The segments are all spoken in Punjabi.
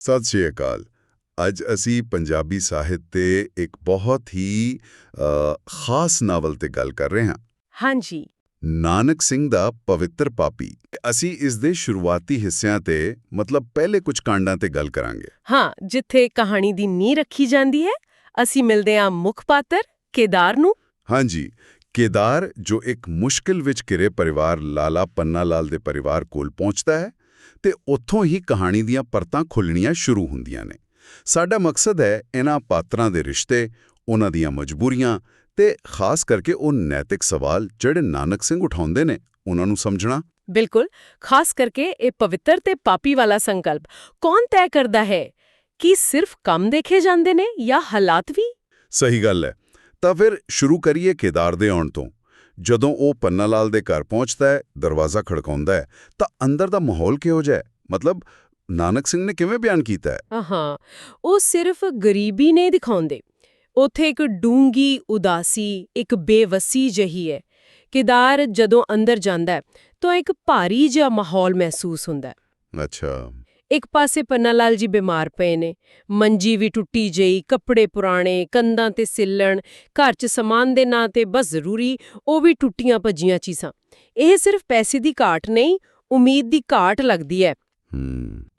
ਸਤਿ ਸ਼੍ਰੀ ਅਕਾਲ। ਅੱਜ ਅਸੀਂ ਪੰਜਾਬੀ ਸਾਹਿਤ ਤੇ ਇੱਕ ਬਹੁਤ ਹੀ ਖਾਸ ਨਾਵਲ ਤੇ ਗੱਲ ਕਰ ਰਹੇ ਹਾਂ। ਹਾਂਜੀ। ਨਾਨਕ ਸਿੰਘ ਦਾ ਪਵਿੱਤਰ ਪਾਪੀ। ਅਸੀਂ ਇਸ ਦੇ ਸ਼ੁਰੂਆਤੀ ਹਿੱਸਿਆਂ ਤੇ ਮਤਲਬ ਪਹਿਲੇ ਕੁਝ ਕਾਂਡਾਂ ਤੇ ਗੱਲ ਕਰਾਂਗੇ। ਹਾਂ ਜਿੱਥੇ ਕਹਾਣੀ ਦੀ ਨੀਂਹ ਰੱਖੀ ਜਾਂਦੀ ਹੈ ਅਸੀਂ ਮਿਲਦੇ ਹਾਂ ਮੁੱਖ ਪਾਤਰ ਕੇਦਾਰ ਨੂੰ। ਹਾਂਜੀ ਕੇਦਾਰ ਜੋ ਇੱਕ ਮੁਸ਼ਕਿਲ ਵਿੱਚ ਘਿਰੇ ਪਰਿਵਾਰ ਲਾਲਾ ਪੰਨਾ ਲਾਲ ਦੇ ਪਰਿਵਾਰ ਕੋਲ ਪਹੁੰਚਦਾ ਹੈ ਤੇ ਉੱਥੋਂ ਹੀ ਕਹਾਣੀ ਦੀਆਂ ਪਰਤਾਂ ਖੁੱਲਣੀਆਂ ਸ਼ੁਰੂ ਹੁੰਦੀਆਂ ਨੇ। ਸਾਡਾ ਮਕਸਦ ਹੈ ਇਹਨਾਂ ਪਾਤਰਾਂ ਦੇ ਰਿਸ਼ਤੇ ਉਹਨਾਂ ਦੀਆਂ ਮਜਬੂਰੀਆਂ ਤੇ ਖਾਸ ਕਰਕੇ ਉਹ ਨੈਤਿਕ ਸਵਾਲ ਜਿਹੜੇ ਨਾਨਕ ਸਿੰਘ ਉਠਾਉਂਦੇ ਨੇ ਉਹਨਾਂ ਨੂੰ ਸਮਝਣਾ। ਬਿਲਕੁਲ ਖਾਸ ਕਰਕੇ ਇਹ ਪਵਿੱਤਰ ਤੇ ਪਾਪੀ ਵਾਲਾ ਸੰਕਲਪ। ਕੌਣ ਤੈਅ ਕਰਦਾ ਹੈ? ਕੀ ਸਿਰਫ ਕੰਮ ਦੇਖੇ ਜਾਂਦੇ ਨੇ ਜਾਂ ਹਾਲਾਤ ਵੀ? ਸਹੀ ਗੱਲ ਹੈ। ਤਾਂ ਫਿਰ ਸ਼ੁਰੂ ਕਰੀਏ ਕੇਦਾਰ ਦੇ ਆਉਣ ਤੋਂ। ਜਦੋਂ ਉਹ ਪੰਨਾ ਲਾਲ ਦੇ ਘਰ ਪਹੁੰਚਦਾ ਹੈ ਦਰਵਾਜ਼ਾ ਖੜਕਾਉਂਦਾ ਹੈ ਤਾਂ ਅੰਦਰ ਦਾ ਮਾਹੌਲ ਕਿਹੋ ਜਿਹਾ ਹੈ? ਮਤਲਬ ਨਾਨਕ ਸਿੰਘ ਨੇ ਕਿਵੇਂ ਬਿਆਨ ਕੀਤਾ ਹੈ? ਹਾਂ ਉਹ ਸਿਰਫ ਗਰੀਬੀ ਨਹੀਂ ਦਿਖਾਉਂਦੇ। ਉਥੇ ਇੱਕ ਡੂੰਗੀ ਉਦਾਸੀ ਇੱਕ ਬੇਵਸੀ ਜਹੀ ਹੈ। ਕੇਦਾਰ ਜਦੋਂ ਅੰਦਰ ਜਾਂਦਾ ਹੈ ਤਾਂ ਇੱਕ ਭਾਰੀ ਜਿਹਾ ਮਾਹੌਲ ਮਹਿਸੂਸ ਹੁੰਦਾ ਹੈ। ਅੱਛਾ। ਇੱਕ ਪਾਸੇ ਪੰਨਾ ਲਾਲ ਜੀ ਬਿਮਾਰ ਪਏ ਨੇ। ਮੰਜੀ ਵੀ ਟੁੱਟੀ ਜਈ ਕੱਪੜੇ ਪੁਰਾਣੇ ਕੰਧਾਂ ਤੇ ਸਿੱਲਣ ਘਰ 'ਚ ਸਮਾਨ ਦੇ ਨਾਂ ਤੇ ਬਸ ਜ਼ਰੂਰੀ ਉਹ ਵੀ ਟੁੱਟੀਆਂ ਭੱਜੀਆਂ ਚੀਜ਼ਾਂ। ਇਹ ਸਿਰਫ ਪੈਸੇ ਦੀ ਘਾਟ ਨਹੀਂ ਉਮੀਦ ਦੀ ਘਾਟ ਲੱਗਦੀ ਹੈ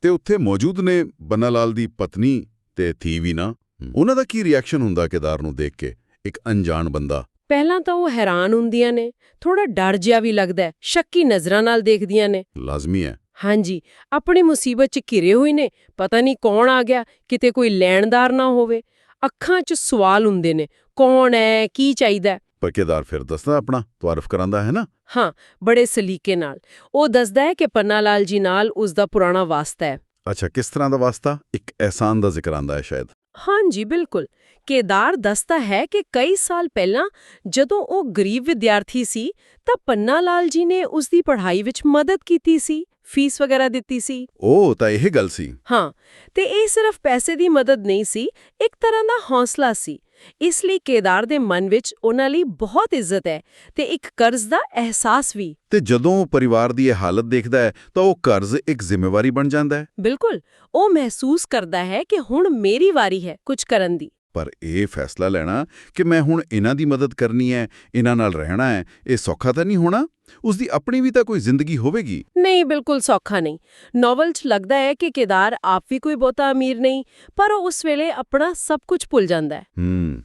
ਤੇ ਉੱਥੇ ਮੌਜੂਦ ਨੇ ਬੰਨਾ ਲਾਲ ਦੀ ਪਤਨੀ ਤੇ ਥੀ ਵੀ ਨਾ। ਉਹਨਾਂ ਦਾ ਕੀ ਰਿਐਕਸ਼ਨ ਹੁੰਦਾ ਕੇਦਾਰ ਨੂੰ ਦੇਖ ਕੇ? ਇੱਕ ਅਣਜਾਣ ਬੰਦਾ। ਪਹਿਲਾਂ ਤਾਂ ਉਹ ਹੈਰਾਨ ਹੁੰਦੀਆਂ ਨੇ। ਥੋੜਾ ਡਰ ਜਿਹਾ ਵੀ ਲੱਗਦਾ ਹੈ ਸ਼ੱਕੀ ਨਜ਼ਰਾਂ ਨਾਲ ਦੇਖਦੀਆਂ ਨੇ। ਲਾਜ਼ਮੀ ਹੈ ਹਾਂਜੀ ਆਪਣੀ ਮੁਸੀਬਤ 'ਚ ਘਿਰੇ ਹੋਏ ਨੇ ਪਤਾ ਨਹੀਂ ਕੌਣ ਆ ਗਿਆ ਕਿਤੇ ਕੋਈ ਲੈਣਦਾਰ ਨਾ ਹੋਵੇ। ਅੱਖਾਂ 'ਚ ਸਵਾਲ ਹੁੰਦੇ ਨੇ ਕੌਣ ਹੈ ਕੀ ਚਾਹੀਦਾ? ਹੈ? ਪਰ ਕੇਦਾਰ ਫਿਰ ਦੱਸਦਾ ਆਪਣਾ ਤਾਰਫ ਕਰਾਂਦਾ ਹੈ ਨਾ? ਹਾਂ ਬੜੇ ਸਲੀਕੇ ਨਾਲ। ਉਹ ਦੱਸਦਾ ਹੈ ਕਿ ਪੰਨਾ ਲਾਲ ਜੀ ਨਾਲ ਉਸ ਦਾ ਪੁਰਾਣਾ ਵਾਸਤਾ ਹੈ। ਅੱਛਾ ਕਿਸ ਤਰ੍ਹਾਂ ਦਾ ਵਾਸਤਾ? ਇੱਕ ਅਹਿਸਾਨ ਦਾ ਜ਼ਿਕਰ ਆਂਦਾ ਹੈ ਸ਼ਾਇਦ। ਹਾਂਜੀ ਬਿਲਕੁਲ। ਕੇਦਾਰ ਦੱਸਦਾ ਹੈ ਕਿ ਕਈ ਸਾਲ ਪਹਿਲਾਂ ਜਦੋਂ ਉਹ ਗਰੀਬ ਵਿਦਿਆਰਥੀ ਸੀ ਤਾਂ ਪੰਨਾ ਲਾਲ ਜੀ ਨੇ ਉਸ ਦੀ ਪੜ੍ਹਾਈ ਵਿੱਚ ਮਦਦ ਕੀਤੀ ਸੀ। ਫੀਸ ਵਗੈਰਾ ਦਿੱਤੀ ਸੀ? ਉਹ ਤਾਂ ਇਹ ਗੱਲ ਸੀ। ਹਾਂ ਤੇ ਇਹ ਸਿਰਫ ਪੈਸੇ ਦੀ ਮਦਦ ਨਹੀਂ ਸੀ ਇੱਕ ਤਰ੍ਹਾਂ ਦਾ ਹੌਸਲਾ ਸੀ। ਇਸ ਲਈ ਕੇਦਾਰ ਦੇ ਮਨ ਵਿੱਚ ਉਹਨਾਂ ਲਈ ਬਹੁਤ ਇੱਜ਼ਤ ਹੈ ਤੇ ਇੱਕ ਕਰਜ਼ ਦਾ ਅਹਿਸਾਸ ਵੀ। ਤੇ ਜਦੋਂ ਉਹ ਪਰਿਵਾਰ ਦੀ ਇਹ ਹਾਲਤ ਦੇਖਦਾ ਹੈ ਤਾਂ ਉਹ ਕਰਜ਼ ਇੱਕ ਜ਼ਿੰਮੇਵਾਰੀ ਬਣ ਜਾਂਦਾ ਹੈ। ਬਿਲਕੁਲ ਉਹ ਮਹਿਸੂਸ ਕਰਦਾ ਹੈ ਕਿ ਹੁਣ ਮੇਰੀ ਵਾਰੀ ਹੈ ਕੁਝ ਕਰਨ ਦੀ। ਪਰ ਇਹ ਫੈਸਲਾ ਲੈਣਾ ਕਿ ਮੈਂ ਹੁਣ ਇਹਨਾਂ ਦੀ ਮਦਦ ਕਰਨੀ ਹੈ ਇਹਨਾਂ ਨਾਲ ਰਹਿਣਾ ਹੈ ਇਹ ਸੌਖਾ ਤਾਂ ਨਹੀਂ ਹੋਣਾ? ਉਸ ਦੀ ਆਪਣੀ ਵੀ ਤਾਂ ਕੋਈ ਜ਼ਿੰਦਗੀ ਹੋਵੇਗੀ? ਨਹੀਂ ਬਿਲਕੁਲ ਸੌਖਾ ਨਹੀਂ। ਨੋਵਲ 'ਚ ਲੱਗਦਾ ਹੈ ਕਿ ਕੇਦਾਰ ਆਪ ਵੀ ਕੋਈ ਬਹੁਤਾ ਅਮੀਰ ਨਹੀਂ ਪਰ ਉਹ ਉਸ ਵੇਲੇ ਆਪਣਾ ਸਭ ਕੁਝ ਭੁੱਲ ਜਾਂਦਾ ਹੈ।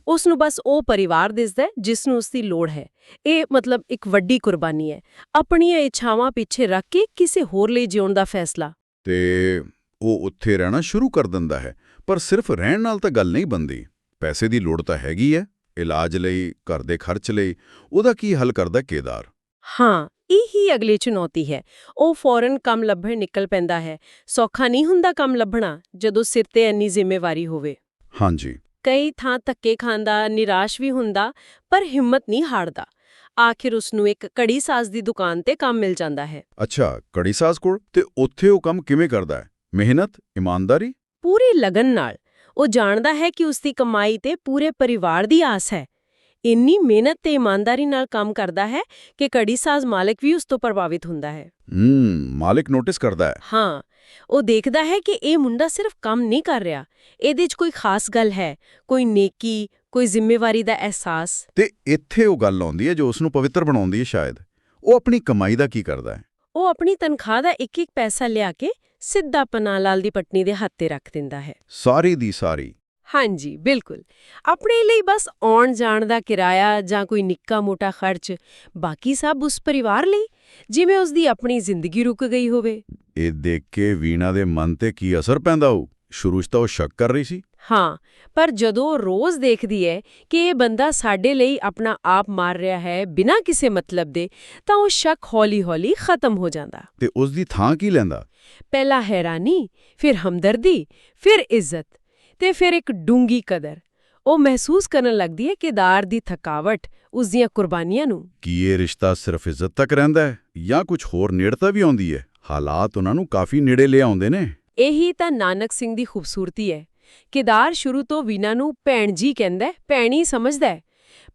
ਉਸ ਨੂੰ ਬਸ ਉਹ ਪਰਿਵਾਰ ਦਿਸਦਾ ਜਿਸ ਨੂੰ ਉਸ ਦੀ ਲੋੜ ਹੈ। ਇਹ ਮਤਲਬ ਇੱਕ ਵੱਡੀ ਕੁਰਬਾਨੀ ਹੈ। ਆਪਣੀਆਂ ਇੱਛਾਵਾਂ ਪਿੱਛੇ ਰੱਖ ਕੇ ਕਿਸੇ ਹੋਰ ਲਈ ਜਿਉਣ ਦਾ ਫੈਸਲਾ। ਤੇ ਉਹ ਉੱਥੇ ਰਹਿਣਾ ਸ਼ੁਰੂ ਕਰ ਦਿੰਦਾ ਹੈ ਪਰ ਸਿਰਫ ਰਹਿਣ ਨਾਲ ਤਾਂ ਗੱਲ ਨਹੀਂ ਬੰਦੀ ਪੈਸੇ ਦੀ ਲੋੜ ਤਾਂ ਹੈਗੀ ਹੈ ਇਲਾਜ ਲਈ ਘਰ ਦੇ ਖਰਚ ਲਈ ਉਹਦਾ ਕੀ ਹੱਲ ਕਰਦਾ ਕੇਦਾਰ? ਹਾਂ ਇਹ ਹੀ ਅਗਲੀ ਚੁਣੌਤੀ ਹੈ। ਉਹ ਫੌਰਨ ਕੰਮ ਲੱਭਣ ਨਿਕਲ ਪੈਂਦਾ ਹੈ। ਸੌਖਾ ਨਹੀਂ ਹੁੰਦਾ ਕੰਮ ਲੱਭਣਾ ਜਦੋਂ ਸਿਰ ਤੇ ਇੰਨੀ ਜ਼ਿੰਮੇਵਾਰੀ ਹੋਵੇ। ਹਾਂਜੀ। ਕਈ ਥਾਂ ਧੱਕੇ ਖਾਂਦਾ ਨਿਰਾਸ਼ ਵੀ ਹੁੰਦਾ ਪਰ ਹਿੰਮਤ ਨਹੀਂ ਹਾਰਦਾ। ਆਖਿਰ ਉਸ ਨੂੰ ਇੱਕ ਕੜੀ ਸਾਜ਼ ਦੀ ਦੁਕਾਨ ਤੇ ਕੰਮ ਮਿਲ ਜਾਂਦਾ ਹੈ। ਅੱਛਾ ਕੜੀ ਸਾਜ਼ ਕੋਲ? ਤੇ ਉੱਥੇ ਉਹ ਕੰਮ ਕਿਵੇਂ ਕਰਦਾ ਹੈ? ਮਿਹਨਤ? ਇਮਾਨਦਾਰੀ? ਪੂਰੀ ਲਗਨ ਨਾਲ। ਉਹ ਜਾਣਦਾ ਹੈ ਕਿ ਉਸ ਦੀ ਕਮਾਈ ਤੇ ਪੂਰੇ ਪਰਿਵਾਰ ਦੀ ਆਸ ਹੈ। ਇੰਨੀ ਮਿਹਨਤ ਤੇ ਇਮਾਨਦਾਰੀ ਨਾਲ ਕੰਮ ਕਰਦਾ ਹੈ ਕਿ ਕੜੀ ਸਾਜ਼ ਮਾਲਕ ਵੀ ਉਸ ਤੋਂ ਪ੍ਰਭਾਵਿਤ ਹੁੰਦਾ ਹੈ। ਹੂੰ ਮਾਲਿਕ ਨੋਟਿਸ ਕਰਦਾ ਹੈ। ਹਾਂ ਉਹ ਦੇਖਦਾ ਹੈ ਕਿ ਇਹ ਮੁੰਡਾ ਸਿਰਫ ਕੰਮ ਨਹੀਂ ਕਰ ਰਿਹਾ। ਇਹਦੇ 'ਚ ਕੋਈ ਖਾਸ ਗੱਲ ਹੈ ਕੋਈ ਨੇਕੀ ਕੋਈ ਜ਼ਿੰਮੇਵਾਰੀ ਦਾ ਅਹਿਸਾਸ। ਤੇ ਇੱਥੇ ਉਹ ਗੱਲ ਆਉਂਦੀ ਹੈ ਜੋ ਉਸ ਨੂੰ ਪਵਿੱਤਰ ਬਣਾਉਂਦੀ ਹੈ ਸ਼ਾਇਦ। ਉਹ ਆਪਣੀ ਕਮਾਈ ਦਾ ਕੀ ਕਰਦਾ ਹੈ? ਉਹ ਆਪਣੀ ਤਨਖਾਹ ਦਾ ਇੱਕ ਇੱਕ ਪੈਸਾ ਲਿਆ ਕੇ ਸਿੱਧਾ ਪਨਾ ਲਾਲ ਦੀ ਪਟਨੀ ਦੇ ਹੱਥ ਤੇ ਰੱਖ ਦਿੰਦਾ ਹੈ। ਸਾਰੀ ਦੀ ਸਾਰੀ। ਹਾਂਜੀ ਬਿਲਕੁਲ। ਆਪਣੇ ਲਈ ਬਸ ਆਉਣ ਜਾਣ ਦਾ ਕਿਰਾਇਆ ਜਾਂ ਕੋਈ ਨਿੱਕਾ ਮੋਟਾ ਖਰਚ ਬਾਕੀ ਸਭ ਉਸ ਪਰਿਵਾਰ ਲਈ ਜਿਵੇਂ ਉਸ ਦੀ ਆਪਣੀ ਜ਼ਿੰਦਗੀ ਰੁਕ ਗਈ ਹੋਵੇ। ਇਹ ਦੇਖ ਕੇ ਵੀਣਾ ਦੇ ਮਨ ਤੇ ਕੀ ਅਸਰ ਪੈਂਦਾ ਹੋ ਸ਼ੁਰੂ 'ਚ ਤਾਂ ਉਹ ਸ਼ੱਕ ਕਰ ਰਹੀ ਸੀ। ਹਾਂ ਪਰ ਜਦੋਂ ਰੋਜ਼ ਦੇਖਦੀ ਹੈ ਕਿ ਇਹ ਬੰਦਾ ਸਾਡੇ ਲਈ ਆਪਣਾ ਆਪ ਮਾਰ ਰਿਹਾ ਹੈ ਬਿਨਾਂ ਕਿਸੇ ਮਤਲਬ ਦੇ ਤਾਂ ਉਹ ਸ਼ੱਕ ਹੌਲੀ-ਹੌਲੀ ਖਤਮ ਹੋ ਜਾਂਦਾ। ਤੇ ਉਸ ਦੀ ਥਾਂ ਕੀ ਲੈਂਦਾ? ਪਹਿਲਾ ਹੈਰਾਨੀ ਫਿਰ ਹਮਦਰਦੀ ਫਿਰ ਇੱਜ਼ਤ ਤੇ ਫਿਰ ਇੱਕ ਡੂੰਗੀ ਕਦਰ। ਉਹ ਮਹਿਸੂਸ ਕਰਨ ਲੱਗਦੀ ਹੈ ਕਿਦਾਰ ਦੀ ਥਕਾਵਟ ਉਸ ਦੀਆਂ ਕੁਰਬਾਨੀਆਂ ਨੂੰ। ਕੀ ਇਹ ਰਿਸ਼ਤਾ ਸਿਰਫ ਇੱਜ਼ਤ ਤੱਕ ਰਹਿੰਦਾ ਹੈ ਜਾਂ ਕੁਝ ਹੋਰ ਨੇੜਤਾ ਵੀ ਆਉਂਦੀ ਹੈ ਹਾਲਾਤ ਉਹਨਾਂ ਨੂੰ ਕਾਫੀ ਨੇੜੇ ਲੈ ਆਉਂਦੇ ਨੇ। ਇਹੀ ਤਾਂ ਨਾਨਕ ਸਿੰਘ ਦੀ ਖੂਬਸੂਰਤੀ ਹੈ ਕਿਦਾਰ ਸ਼ੁਰੂ ਤੋਂ ਵੀਨਾ ਨੂੰ ਭੈਣ ਜੀ ਕਹਿੰਦਾ ਹੈ, ਭੈਣੀ ਸਮਝਦਾ ਹੈ।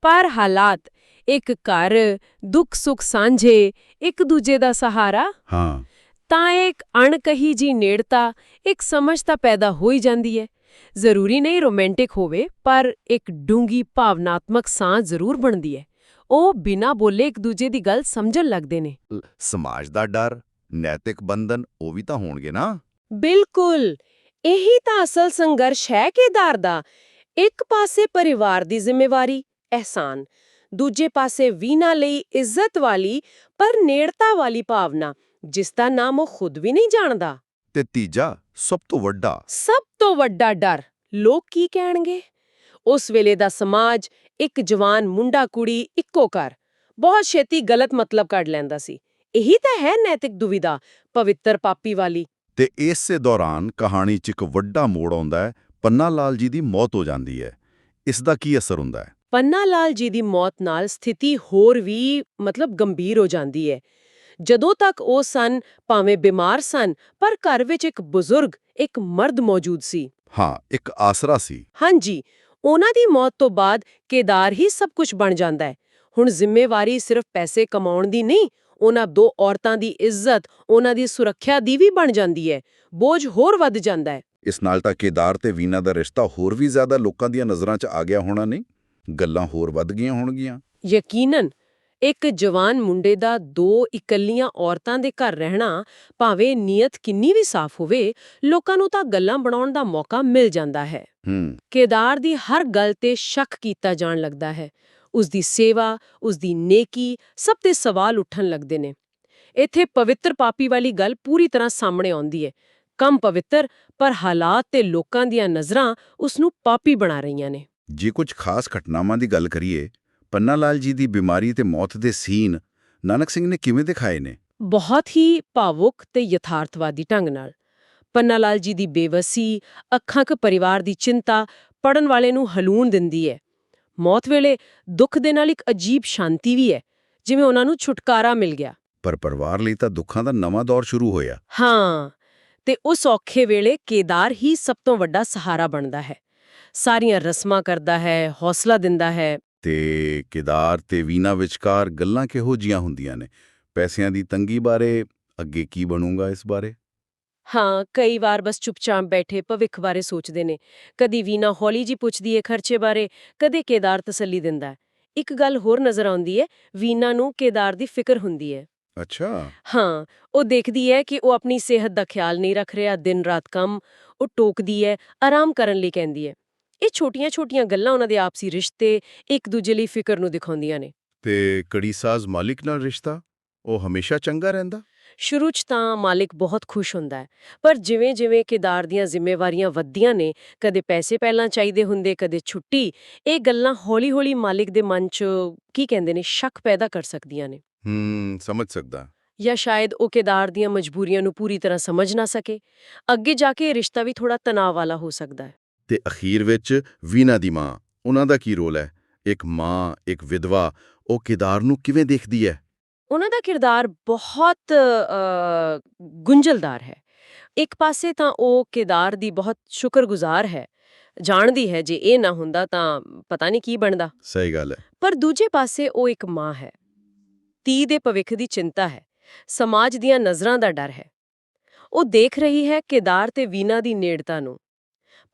ਪਰ ਹਾਲਾਤ ਇੱਕ ਘਰ ਦੁੱਖ ਸੁੱਖ ਸਾਂਝੇ ਇੱਕ ਦੂਜੇ ਦਾ ਸਹਾਰਾ। ਹਾਂ। ਤਾਂ ਇੱਕ ਅਣਕਹੀ ਜੀ ਨੇੜਤਾ ਇੱਕ ਸਮਝ ਤਾਂ ਪੈਦਾ ਹੋ ਹੀ ਜਾਂਦੀ ਹੈ। ਜ਼ਰੂਰੀ ਨਹੀਂ ਰੋਮਾਂਟਿਕ ਹੋਵੇ ਪਰ ਇੱਕ ਡੂੰਗੀ ਭਾਵਨਾਤਮਕ ਸਾਂਝ ਜ਼ਰੂਰ ਬਣਦੀ ਹੈ। ਉਹ ਬਿਨਾਂ ਬੋਲੇ ਇੱਕ ਦੂਜੇ ਦੀ ਗੱਲ ਸਮਝਣ ਲੱਗਦੇ ਨੇ। ਸਮਾਜ ਦਾ ਡਰ ਨੈਤਿਕ ਬੰਧਨ ਉਹ ਵੀ ਤਾਂ ਹੋਣਗੇ ਨਾ। ਬਿਲਕੁਲ। ਇਹੀ ਤਾਂ ਅਸਲ ਸੰਘਰਸ਼ ਹੈ ਕੇਦਾਰ ਦਾ। ਇੱਕ ਪਾਸੇ ਪਰਿਵਾਰ ਦੀ ਜ਼ਿੰਮੇਵਾਰੀ ਅਹਿਸਾਨ ਦੂਜੇ ਪਾਸੇ ਵੀਨਾ ਲਈ ਇੱਜ਼ਤ ਵਾਲੀ ਪਰ ਨੇੜਤਾ ਵਾਲੀ ਭਾਵਨਾ ਜਿਸ ਦਾ ਨਾਮ ਉਹ ਖੁਦ ਵੀ ਨਹੀਂ ਜਾਣਦਾ। ਤੇ ਤੀਜਾ ਸਭ ਤੋਂ ਵੱਡਾ। ਸਭ ਤੋਂ ਵੱਡਾ ਡਰ ਲੋਕ ਕੀ ਕਹਿਣਗੇ? ਉਸ ਵੇਲੇ ਦਾ ਸਮਾਜ ਇੱਕ ਜਵਾਨ ਮੁੰਡਾ ਕੁੜੀ ਇੱਕੋ ਘਰ। ਬਹੁਤ ਛੇਤੀ ਗਲਤ ਮਤਲਬ ਕੱਢ ਲੈਂਦਾ ਸੀ। ਇਹੀ ਤਾਂ ਹੈ ਨੈਤਿਕ ਦੁਵਿਧਾ ਪਵਿੱਤਰ ਪਾਪੀ ਵਾਲੀ। ਤੇ ਇਸੇ ਦੌਰਾਨ ਕਹਾਣੀ 'ਚ ਇੱਕ ਵੱਡਾ ਮੋੜ ਆਉਂਦਾ ਹੈ ਪੰਨਾ ਲਾਲ ਜੀ ਦੀ ਮੌਤ ਹੋ ਜਾਂਦੀ ਹੈ। ਇਸ ਦਾ ਕੀ ਅਸਰ ਹੁੰਦਾ ਹੈ? ਪੰਨਾ ਲਾਲ ਜੀ ਦੀ ਮੌਤ ਨਾਲ ਸਥਿਤੀ ਹੋਰ ਵੀ ਮਤਲਬ ਗੰਭੀਰ ਹੋ ਜਾਂਦੀ ਹੈ। ਜਦੋਂ ਤੱਕ ਉਹ ਸਨ ਭਾਵੇਂ ਬਿਮਾਰ ਸਨ ਪਰ ਘਰ ਵਿੱਚ ਇੱਕ ਬਜ਼ੁਰਗ ਇੱਕ ਮਰਦ ਮੌਜੂਦ ਸੀ। ਹਾਂ ਇੱਕ ਆਸਰਾ ਸੀ। ਹਾਂਜੀ ਉਹਨਾਂ ਦੀ ਮੌਤ ਤੋਂ ਬਾਅਦ ਕੇਦਾਰ ਹੀ ਸਭ ਕੁਝ ਬਣ ਜਾਂਦਾ ਹੈ। ਹੁਣ ਜ਼ਿੰਮੇਵਾਰੀ ਸਿਰਫ ਪੈਸੇ ਕਮਾਉਣ ਦੀ ਨਹੀਂ ਉਹਨਾਂ ਦੋ ਔਰਤਾਂ ਦੀ ਇੱਜ਼ਤ ਉਹਨਾਂ ਦੀ ਸੁਰੱਖਿਆ ਦੀ ਵੀ ਬਣ ਜਾਂਦੀ ਹੈ ਬੋਝ ਹੋਰ ਵੱਧ ਜਾਂਦਾ ਹੈ। ਇਸ ਨਾਲ ਤਾਂ ਕੇਦਾਰ ਤੇ ਵੀਨਾ ਦਾ ਰਿਸ਼ਤਾ ਹੋਰ ਵੀ ਜ਼ਿਆਦਾ ਲੋਕਾਂ ਦੀਆਂ ਨਜ਼ਰਾਂ 'ਚ ਆ ਗਿਆ ਹੋਣਾ ਨਹੀਂ? ਗੱਲਾਂ ਹੋਰ ਵੱਧ ਗਈਆਂ ਹੋਣਗੀਆਂ। ਯਕੀਨਨ ਇੱਕ ਜਵਾਨ ਮੁੰਡੇ ਦਾ ਦੋ ਇਕੱਲੀਆਂ ਔਰਤਾਂ ਦੇ ਘਰ ਰਹਿਣਾ ਭਾਵੇਂ ਨੀਅਤ ਕਿੰਨੀ ਵੀ ਸਾਫ਼ ਹੋਵੇ ਲੋਕਾਂ ਨੂੰ ਤਾਂ ਗੱਲਾਂ ਬਣਾਉਣ ਦਾ ਮੌਕਾ ਮਿਲ ਜਾਂਦਾ ਹੈ। ਹੂੰ। ਕੇਦਾਰ ਦੀ ਹਰ ਗੱਲ ਤੇ ਸ਼ੱਕ ਕੀਤਾ ਜਾਣ ਲੱਗਦਾ ਹੈ। ਉਸ ਦੀ ਸੇਵਾ ਉਸ ਦੀ ਨੇਕੀ ਸਭ ਤੇ ਸਵਾਲ ਉੱਠਣ ਲੱਗਦੇ ਨੇ। ਇੱਥੇ ਪਵਿੱਤਰ ਪਾਪੀ ਵਾਲੀ ਗੱਲ ਪੂਰੀ ਤਰ੍ਹਾਂ ਸਾਹਮਣੇ ਆਉਂਦੀ ਹੈ ਕਮ ਪਵਿੱਤਰ ਪਰ ਹਾਲਾਤ ਤੇ ਲੋਕਾਂ ਦੀਆਂ ਨਜ਼ਰਾਂ ਉਸ ਨੂੰ ਪਾਪੀ ਬਣਾ ਰਹੀਆਂ ਨੇ। ਜੇ ਕੁਝ ਖਾਸ ਘਟਨਾਵਾਂ ਦੀ ਗੱਲ ਕਰੀਏ ਪੰਨਾ ਲਾਲ ਜੀ ਦੀ ਬਿਮਾਰੀ ਤੇ ਮੌਤ ਦੇ ਸੀਨ ਨਾਨਕ ਸਿੰਘ ਨੇ ਕਿਵੇਂ ਦਿਖਾਏ ਨੇ? ਬਹੁਤ ਹੀ ਭਾਵੁਕ ਤੇ ਯਥਾਰਥਵਾਦੀ ਢੰਗ ਨਾਲ। ਪੰਨਾ ਲਾਲ ਜੀ ਦੀ ਬੇਵਸੀ ਅੱਖਾਂ ਕ ਪਰਿਵਾਰ ਦੀ ਚਿੰਤਾ ਪੜਨ ਵਾਲੇ ਨੂੰ ਹਲੂਣ ਦਿੰਦੀ ਹੈ ਮੌਤ ਵੇਲੇ ਦੁੱਖ ਦੇ ਨਾਲ ਇੱਕ ਅਜੀਬ ਸ਼ਾਂਤੀ ਵੀ ਹੈ ਜਿਵੇਂ ਉਹਨਾਂ ਨੂੰ ਛੁਟਕਾਰਾ ਮਿਲ ਗਿਆ। ਪਰ ਪਰਿਵਾਰ ਲਈ ਤਾਂ ਦੁੱਖਾਂ ਦਾ ਨਵਾਂ ਦੌਰ ਸ਼ੁਰੂ ਹੋਇਆ। ਹਾਂ ਤੇ ਉਸ ਔਖੇ ਵੇਲੇ ਕੇਦਾਰ ਹੀ ਸਭ ਤੋਂ ਵੱਡਾ ਸਹਾਰਾ ਬਣਦਾ ਹੈ। ਸਾਰੀਆਂ ਰਸਮਾਂ ਕਰਦਾ ਹੈ ਹੌਸਲਾ ਦਿੰਦਾ ਹੈ। ਤੇ ਕੇਦਾਰ ਤੇ ਵੀਨਾ ਵਿਚਕਾਰ ਗੱਲਾਂ ਕਿਹੋ ਜੀਆਂ ਹੁੰਦੀਆਂ ਨੇ? ਪੈਸਿਆਂ ਦੀ ਤੰਗੀ ਬਾਰੇ ਅੱਗੇ ਕੀ ਬਣੂਗਾ ਇਸ ਬਾਰੇ? ਹਾਂ ਕਈ ਵਾਰ ਬਸ ਚੁੱਪਚਾਪ ਬੈਠੇ ਭਵਿੱਖ ਬਾਰੇ ਸੋਚਦੇ ਨੇ। ਕਦੀ ਵੀਨਾ ਹੌਲੀ ਜੀ ਪੁੱਛਦੀ ਏ ਖਰਚੇ ਬਾਰੇ ਕਦੇ ਕੇਦਾਰ ਤਸੱਲੀ ਦਿੰਦਾ ਹੈ। ਇੱਕ ਗੱਲ ਹੋਰ ਨਜ਼ਰ ਆਉਂਦੀ ਹੈ ਵੀਨਾ ਨੂੰ ਕੇਦਾਰ ਦੀ ਫਿਕਰ ਹੁੰਦੀ ਹੈ ਅੱਛਾ। ਹਾਂ ਉਹ ਦੇਖਦੀ ਹੈ ਕਿ ਉਹ ਆਪਣੀ ਸਿਹਤ ਦਾ ਖਿਆਲ ਨਹੀਂ ਰੱਖ ਰਿਹਾ ਦਿਨ ਰਾਤ ਕੰਮ ਉਹ ਟੋਕਦੀ ਹੈ ਆਰਾਮ ਕਰਨ ਲਈ ਕਹਿੰਦੀ ਹੈ ਇਹ ਛੋਟੀਆਂ-ਛੋਟੀਆਂ ਗੱਲਾਂ ਉਹਨਾਂ ਦੇ ਆਪਸੀ ਰਿਸ਼ਤੇ ਇੱਕ ਦੂਜੇ ਲਈ ਫਿਕਰ ਨੂੰ ਦਿਖਾਉਂਦੀਆਂ ਨੇ। ਤੇ ਕੜੀਸਾਜ਼ ਮਾਲਿਕ ਨਾਲ ਰਿਸ਼ਤਾ? ਉਹ ਹਮੇਸ਼ਾ ਚੰਗਾ ਰਹਿੰਦਾ? ਸ਼ੁਰੂ 'ਚ ਤਾਂ ਮਾਲਿਕ ਬਹੁਤ ਖੁਸ਼ ਹੁੰਦਾ ਹੈ ਪਰ ਜਿਵੇਂ-ਜਿਵੇਂ ਕੇਦਾਰ ਦੀਆਂ ਜ਼ਿੰਮੇਵਾਰੀਆਂ ਵੱਧਦੀਆਂ ਨੇ ਕਦੇ ਪੈਸੇ ਪਹਿਲਾਂ ਚਾਹੀਦੇ ਹੁੰਦੇ ਕਦੇ ਛੁੱਟੀ ਇਹ ਗੱਲਾਂ ਹੌਲੀ-ਹੌਲੀ ਮਾਲਿਕ ਦੇ ਮਨ 'ਚ ਕੀ ਕਹਿੰਦੇ ਨੇ ਸ਼ੱਕ ਪੈਦਾ ਕਰ ਸਕਦੀਆਂ ਨੇ। ਹੂੰ ਸਮਝ ਸਕਦਾ। ਜਾਂ ਸ਼ਾਇਦ ਉਹ ਕੇਦਾਰ ਦੀਆਂ ਮਜਬੂਰੀਆਂ ਨੂੰ ਪੂਰੀ ਤਰ੍ਹਾਂ ਸਮਝ ਨਾ ਸਕੇ ਅੱਗੇ ਜਾ ਕੇ ਇਹ ਰਿਸ਼ਤਾ ਵੀ ਥੋੜਾ ਤਣਾਅ ਵਾਲਾ ਹੋ ਸਕਦਾ ਹੈ। ਤੇ ਅਖੀਰ ਵਿੱਚ ਵੀਨਾ ਦੀ ਮਾਂ ਉਹਨਾਂ ਦਾ ਕੀ ਰੋਲ ਹੈ? ਇੱਕ ਮਾਂ ਇੱਕ ਵਿਧਵਾ ਉਹ ਕੇਦਾਰ ਨੂੰ ਕਿਵੇਂ ਦੇਖਦੀ ਹੈ? ਉਹਨਾਂ ਦਾ ਕਿਰਦਾਰ ਬਹੁਤ ਗੁੰਝਲਦਾਰ ਹੈ। ਇੱਕ ਪਾਸੇ ਤਾਂ ਉਹ ਕੇਦਾਰ ਦੀ ਬਹੁਤ ਸ਼ੁਕਰਗੁਜ਼ਾਰ ਹੈ ਜਾਣਦੀ ਹੈ ਜੇ ਇਹ ਨਾ ਹੁੰਦਾ ਤਾਂ ਪਤਾ ਨਹੀਂ ਕੀ ਬਣਦਾ। ਸਹੀ ਗੱਲ ਹੈ। ਪਰ ਦੂਜੇ ਪਾਸੇ ਉਹ ਇੱਕ ਮਾਂ ਹੈ। ਧੀ ਦੇ ਭਵਿੱਖ ਦੀ ਚਿੰਤਾ ਹੈ। ਸਮਾਜ ਦੀਆਂ ਨਜ਼ਰਾਂ ਦਾ ਡਰ ਹੈ। ਉਹ ਦੇਖ ਰਹੀ ਹੈ ਕੇਦਾਰ ਤੇ ਵੀਨਾ ਦੀ ਨੇੜਤਾ ਨੂੰ।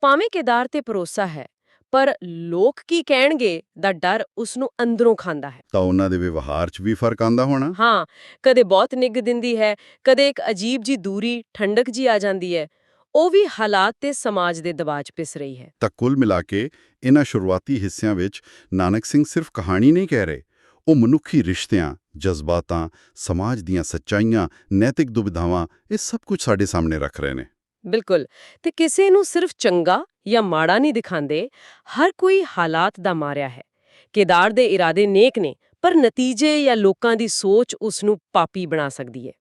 ਭਾਵੇਂ ਕੇਦਾਰ ਤੇ ਭਰੋਸਾ ਹੈ ਪਰ ਲੋਕ ਕੀ ਕਹਿਣਗੇ ਦਾ ਡਰ ਉਸ ਨੂੰ ਅੰਦਰੋਂ ਖਾਂਦਾ ਹੈ। ਤਾਂ ਉਹਨਾਂ ਦੇ ਵਿਵਹਾਰ 'ਚ ਵੀ ਫ਼ਰਕ ਆਂਦਾ ਹੋਣਾ? ਹਾਂ ਕਦੇ ਬਹੁਤ ਨਿੱਘ ਦਿੰਦੀ ਹੈ ਕਦੇ ਇੱਕ ਅਜੀਬ ਜੀ ਦੂਰੀ ਠੰਡਕ ਜੀ ਆ ਜਾਂਦੀ ਹੈ। ਉਹ ਵੀ ਹਾਲਾਤ ਤੇ ਸਮਾਜ ਦੇ ਦਬਾਅ 'ਚ ਪਿਸ ਰਹੀ ਹੈ। ਤਾਂ ਕੁੱਲ ਮਿਲਾ ਕੇ ਇਹਨਾਂ ਸ਼ੁਰੂਆਤੀ ਹਿੱਸਿਆਂ ਵਿੱਚ ਨਾਨਕ ਸਿੰਘ ਸਿਰਫ ਕਹਾਣੀ ਨਹੀਂ ਕਹਿ ਰਹੇ ਉਹ ਮਨੁੱਖੀ ਰਿਸ਼ਤਿਆਂ ਜਜ਼ਬਾਤਾਂ ਸਮਾਜ ਦੀਆਂ ਸੱਚਾਈਆਂ ਨੈਤਿਕ ਦੁਬਿਧਾਵਾਂ ਇਹ ਸਭ ਕੁਝ ਸਾਡੇ ਸਾਹਮਣੇ ਰੱਖ ਰਹੇ ਨੇ। ਬਿਲਕੁਲ। ਤੇ ਕਿਸੇ ਨੂੰ ਸਿਰਫ ਚੰਗਾ ਜਾਂ ਮਾੜਾ ਨਹੀਂ ਦਿਖਾਉਂਦੇ ਹਰ ਕੋਈ ਹਾਲਾਤ ਦਾ ਮਾਰਿਆ ਹੈ। ਕੇਦਾਰ ਦੇ ਇਰਾਦੇ ਨੇਕ ਨੇ ਪਰ ਨਤੀਜੇ ਜਾਂ ਲੋਕਾਂ ਦੀ ਸੋਚ ਉਸ ਨੂੰ ਪਾਪੀ ਬਣਾ ਸਕਦੀ ਹੈ।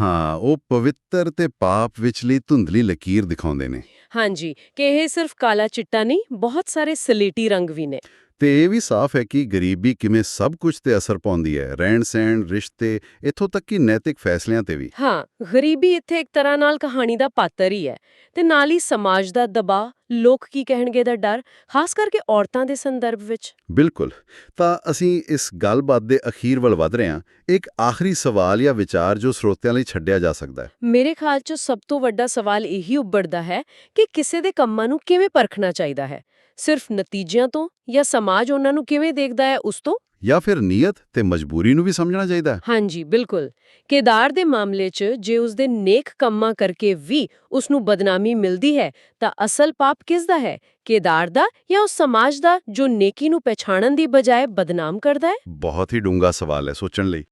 ਹਾਂ ਉਹ ਪਵਿੱਤਰ ਤੇ ਪਾਪ ਵਿਚਲੀ ਧੁੰਦਲੀ ਲਕੀਰ ਦਿਖਾਉਂਦੇ ਨੇ। ਹਾਂਜੀ ਕਿ ਇਹ ਸਿਰਫ ਕਾਲਾ ਚਿੱਟਾ ਨਹੀਂ ਬਹੁਤ ਸਾਰੇ ਸਲੇਟੀ ਰੰਗ ਵੀ ਨੇ। ਤੇ ਇਹ ਵੀ ਸਾਫ਼ ਹੈ ਕਿ ਗਰੀਬੀ ਕਿਵੇਂ ਸਭ ਕੁਝ ਤੇ ਅਸਰ ਪਾਉਂਦੀ ਹੈ ਰਹਿਣ ਸਹਿਣ ਰਿਸ਼ਤੇ ਇੱਥੋਂ ਤੱਕ ਕਿ ਨੈਤਿਕ ਫੈਸਲਿਆਂ ਤੇ ਵੀ। ਹਾਂ ਗਰੀਬੀ ਇੱਥੇ ਇੱਕ ਤਰ੍ਹਾਂ ਨਾਲ ਕਹਾਣੀ ਦਾ ਪਾਤਰ ਹੀ ਹੈ ਤੇ ਨਾਲ ਹੀ ਸਮਾਜ ਦਾ ਦਬਾਅ ਲੋਕ ਕੀ ਕਹਿਣਗੇ ਦਾ ਡਰ ਖਾਸ ਕਰਕੇ ਔਰਤਾਂ ਦੇ ਸੰਦਰਭ ਵਿੱਚ। ਬਿਲਕੁਲ। ਤਾਂ ਅਸੀਂ ਇਸ ਗੱਲਬਾਤ ਦੇ ਅਖੀਰ ਵੱਲ ਵਧ ਰਹੇ ਹਾਂ। ਇੱਕ ਆਖਰੀ ਸਵਾਲ ਜਾਂ ਵਿਚਾਰ ਜੋ ਸਰੋਤਿਆਂ ਲਈ ਛੱਡਿਆ ਜਾ ਸਕਦਾ ਹੈ। ਮੇਰੇ ਖਿਆਲ 'ਚ ਸਭ ਤੋਂ ਵੱਡਾ ਸਵਾਲ ਇਹੀ ਉੱਭਰਦਾ ਹੈ ਕਿ ਕਿਸੇ ਦੇ ਕੰਮਾਂ ਨੂੰ ਕਿਵੇਂ ਪਰਖਣਾ ਚਾਹੀਦਾ ਹੈ? ਸਿਰਫ ਨਤੀਜਿਆਂ ਤੋਂ ਜਾਂ ਸਮਾਜ ਉਹਨਾਂ ਨੂੰ ਕਿਵੇਂ ਦੇਖਦਾ ਹੈ ਉਸ ਤੋਂ? ਜਾਂ ਫਿਰ ਨੀਅਤ ਤੇ ਮਜਬੂਰੀ ਨੂੰ ਵੀ ਸਮਝਣਾ ਚਾਹੀਦਾ ਹੈ। ਹਾਂਜੀ ਬਿਲਕੁਲ। ਕੇਦਾਰ ਦੇ ਮਾਮਲੇ 'ਚ ਜੇ ਉਸ ਦੇ ਨੇਕ ਕੰਮਾਂ ਕਰਕੇ ਵੀ ਉਸ ਨੂੰ ਬਦਨਾਮੀ ਮਿਲਦੀ ਹੈ ਤਾਂ ਅਸਲ ਪਾਪ ਕਿਸ ਦਾ ਹੈ? ਕੇਦਾਰ ਦਾ ਜਾਂ ਉਸ ਸਮਾਜ ਦਾ ਜੋ ਨੇਕੀ ਨੂੰ ਪਛਾਣਨ ਦੀ ਬਜਾਏ ਬਦਨਾਮ ਕਰਦਾ ਹੈ? ਬਹੁਤ ਹੀ ਡੂੰਘਾ ਸਵਾਲ ਹੈ ਸੋਚਣ ਲਈ।